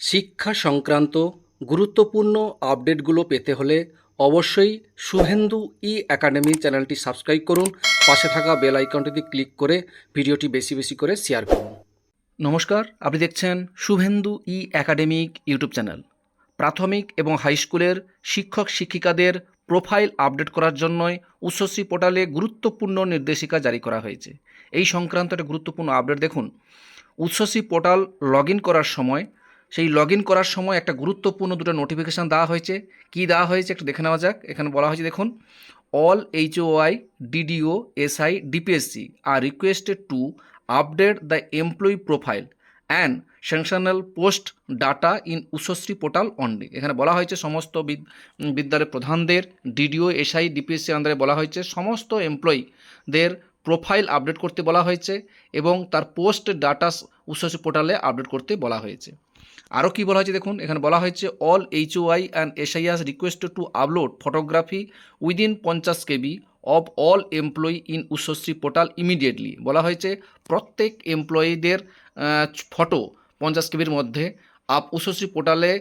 শিক্ষা সংক্রান্ত গুরুত্বপূর্ণ আপডেটগুলো পেতে হলে অবশ্যই শুভেন্দু ই একাডেমি চ্যানেলটি সাবস্ক্রাইব করুন। পাশে থাকা বেল আইকনটিতে ক্লিক করে ভিডিওটি বেশি বেশি করে শেয়ার করুন। নমস্কার, আপনি দেখছেন Subhendu E academic YouTube channel. প্রাথমিক এবং হাই স্কুলের শিক্ষক শিক্ষিকাদের প্রোফাইল আপডেট করার জন্যই উচ্চশ্রী পোর্টালে গুরুত্বপূর্ণ নির্দেশিকা জারি করা হয়েছে। এই সংক্রান্ত একটা গুরুত্বপূর্ণ আপডেট দেখুন। উচ্চশ্রী পোর্টাল লগ করার সময় সেই লগ ইন করার সময় একটা গুরুত্বপূর্ণ দুটো নোটিফিকেশান দেওয়া হয়েছে। কি দেওয়া হয়েছে একটু দেখে নেওয়া যাক। এখানে বলা হয়েছে, দেখুন all HOI DDO SI DPSC are requested to update the employee profile and sanctioned post data in Utsashree portal only এখানে বলা হয়েছে, সমস্ত বিদ- বিদ্যালয়ের প্রধানদের ডিডিও এসআই ডিপিএসসি আন্ডারে বলা হয়েছে, সমস্ত এমপ্লয়ীদের প্রোফাইল আপডেট করতে বলা হয়েছে এবং তার পোস্ট ডাটা উচ্চশ্রী পোর্টালে আপডেট করতে বলা হয়েছে। আরও কি বলা হয়েছে দেখুন, এখানে বলা হয়েছে, all HOI and SIS request to upload photography within পঞ্চাশ KB of all employee in Utsashree portal immediately. বলা হয়েছে, প্রত্যেক এমপ্লয়িদের ফটো পঞ্চাশ কেবির মধ্যে আপ উচ্চশ্রী পোর্টালে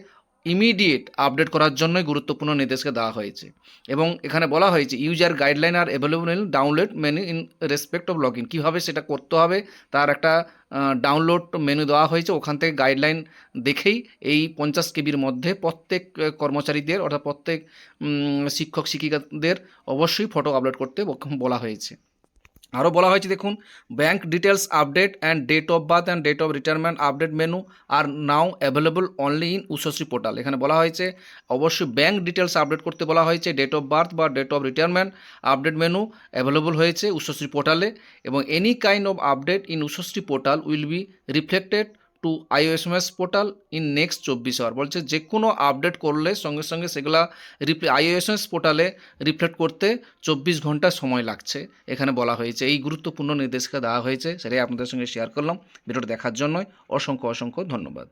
ইমিডিয়েট আপডেট করার জন্যই গুরুত্বপূর্ণ নির্দেশকে দেওয়া হয়েছে এবং এখানে বলা হয়েছে, user guideline are available in download menu in respect of log in কীভাবে সেটা করতে হবে, তার একটা ডাউনলোড মেনু দেওয়া হয়েছে, ওখান থেকে গাইডলাইন দেখেই এই পঞ্চাশ কেবির মধ্যে প্রত্যেক কর্মচারীদের অর্থাৎ প্রত্যেক শিক্ষক শিক্ষিকাদের অবশ্যই ফটো আপলোড করতে বলা হয়েছে। আরও বলা হয়েছে, দেখুন bank details update and date of birth and date of retirement update menu are now available only in Utsashree portal এখানে বলা হয়েছে, অবশ্যই ব্যাঙ্ক ডিটেলস আপডেট করতে বলা হয়েছে ডেট অফ বার্থ বা date of retirement update menu available হয়েছে উশশ্রী পোর্টালে এবং any kind of update in Utsashree portal will be reflected to IOSMS portal in next চব্বিশ আওয়ার বলছে যে কোনো আপডেট করলে সঙ্গে সঙ্গে সেগুলা আইওএসএমএস পোর্টালে রিফ্লেক্ট করতে চব্বিশ ঘণ্টা সময় লাগছে। এখানে বলা হয়েছে, এই গুরুত্বপূর্ণ নির্দেশিকা দেওয়া হয়েছে, সেটাই আপনাদের সঙ্গে শেয়ার করলাম। ভিডিওটা দেখার জন্যই অসংখ্য অসংখ্য ধন্যবাদ।